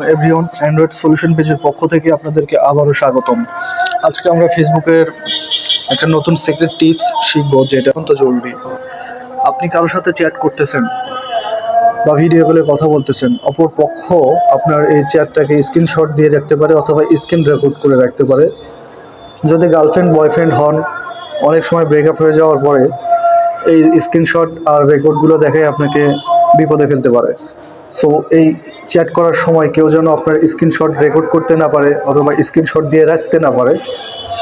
Everyone Android solution পেজের পক্ষ থেকে আপনাদেরকে আবারও স্বাগতম। আজকে আমরা ফেসবুকের একটা নতুন সিক্রেট টিপস শিখব যেটা অত্যন্ত জরুরি। আপনি কারোর সাথে চ্যাট করতেছেন বা ভিডিও কলে কথা বলতেছেন, অপর পক্ষ আপনার এই চ্যাটটাকে স্ক্রিনশট দিয়ে রাখতে পারে অথবা স্ক্রিন রেকর্ড করে রাখতে পারে। যদি গার্লফ্রেন্ড বয়ফ্রেন্ড হন, অনেক সময় ব্রেকআপ হয়ে যাওয়ার পরে এই স্ক্রিনশট আর রেকর্ডগুলো দেখে আপনাকে বিপদে ফেলতে পারে। সো এই চ্যাট করার সময় কেউ যেন আপনার স্ক্রিনশট রেকর্ড করতে না পারে অথবা স্ক্রিনশট দিয়ে রাখতে না পারে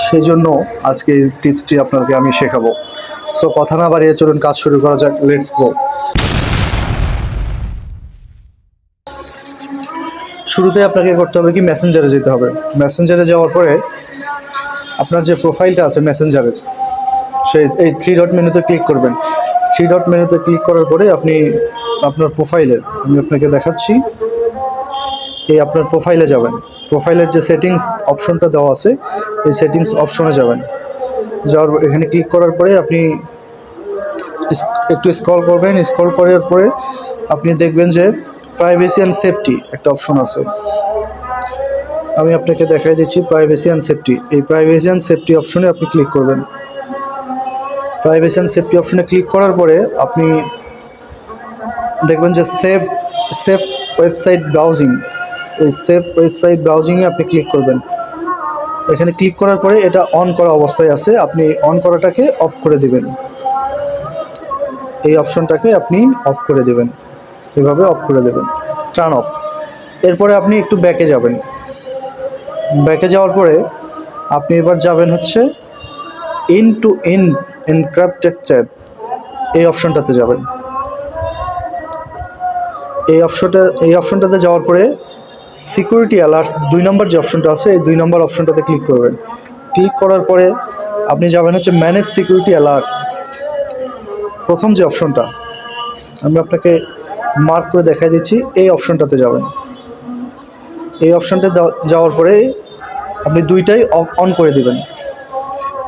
সেই জন্য আজকে এই টিপসটি আপনাকে আমি শেখাবো। সো কথা না বাড়িয়ে চলুন, কাজ শুরু করা যাক লেটস গো শুরুতে আপনাকে করতে হবে কি মেসেঞ্জারে যেতে হবে। মেসেঞ্জারে যাওয়ার পরে আপনার যে প্রোফাইলটা আছে মেসেঞ্জারের সেই, এই থ্রি ডট মেনুতে ক্লিক করবেন। থ্রি ডট মেনুতে ক্লিক করার পরে আপনি আপনার প্রোফাইলের আমি আপনাকে দেখাচ্ছি। এই আপনার প্রোফাইলে যাবেন। প্রোফাইলের যে সেটিংস অপশনটা দেওয়া আছে, এই সেটিংস অপশনে যাবেন। যাওয়ার এখানে ক্লিক করার পরে আপনি একটু স্ক্রল করবেন। স্ক্রল করার পরে আপনি দেখবেন যে প্রাইভেসি অ্যান্ড সেফটি একটা অপশন আছে। আমি আপনাকে দেখাই দিচ্ছি প্রাইভেসি অ্যান্ড সেফটি এই প্রাইভেসি অ্যান্ড সেফটি অপশনে আপনি ক্লিক করবেন। প্রাইভেসি অ্যান্ড সেফটি অপশনে ক্লিক করার পরে আপনি দেখবেন যে সেভ সেফ ওয়েবসাইট ব্রাউজিং, এই সেফ ওয়েবসাইট ব্রাউজিংয়ে আপনি ক্লিক করবেন। এখানে ক্লিক করার পরে এটা অন করা অবস্থায় আছে, আপনি অন করাটাকে অফ করে দিবেন। এই অপশনটাকে আপনি অফ করে দেবেন, এভাবে অফ করে দেবেন, টার্ন অফ। এরপরে আপনি একটু ব্যাকে যাবেন। ব্যাকে যাওয়ার পরে আপনি এবার যাবেন হচ্ছে end to end encrypted chats এই অপশনটাতে যাবেন। এই অপশনটা, এই অপশনটাতে যাওয়ার পরে সিকিউরিটি অ্যালার্টস দুই নম্বর যে অপশনটা আছে, এই দুই নম্বর অপশনটাতে ক্লিক করবেন। ক্লিক করার পরে আপনি যাবেন হচ্ছে ম্যানেজ সিকিউরিটি অ্যালার্টস প্রথম যে অপশনটা, আমি আপনাকে মার্ক করে দেখাই দিচ্ছি, এই অপশনটাতে যাবেন। এই অপশনটা যাওয়ার পরে আপনি দুইটাই অন করে দিবেন।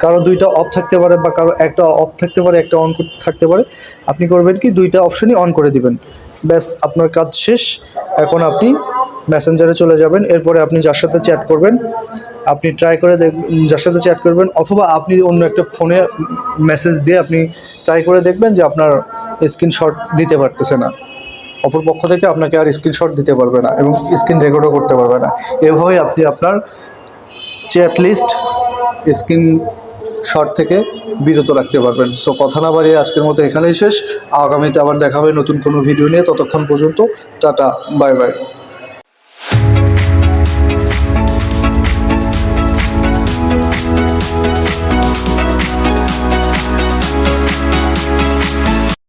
কারও দুইটা অফ থাকতে পারে বা কারও একটা অফ থাকতে পারে, একটা অন থাকতে পারে। আপনি করবেন কি, দুইটা অপশনই অন করে দিবেন। ব্যাস, আপনার কাজ শেষ। এখন আপনি মেসেঞ্জারে চলে যাবেন। এরপরে আপনি যার সাথে চ্যাট করবেন, আপনি ট্রাই করে দেখ, যার সাথে চ্যাট করবেন, অথবা আপনি অন্য একটা ফোনে মেসেজ দিয়ে আপনি ট্রাই করে দেখবেন যে আপনার স্ক্রিনশট দিতে পারতেছে না। অপর পক্ষ থেকে আপনাকে আর স্ক্রিনশট দিতে পারবে না এবং স্ক্রিন রেকর্ডও করতে পারবে না। এভাবেই আপনি আপনার চ্যাট লিস্ট স্ক্রিন শট থেকে বিরত রাখতে পারবেন। সো কথা না বাড়িয়ে আজকের মতো এখানেই শেষ। আগামীতে আবার দেখা হবে নতুন কোনো ভিডিও নিয়ে। ততক্ষণ পর্যন্ত টাটা বাই বাই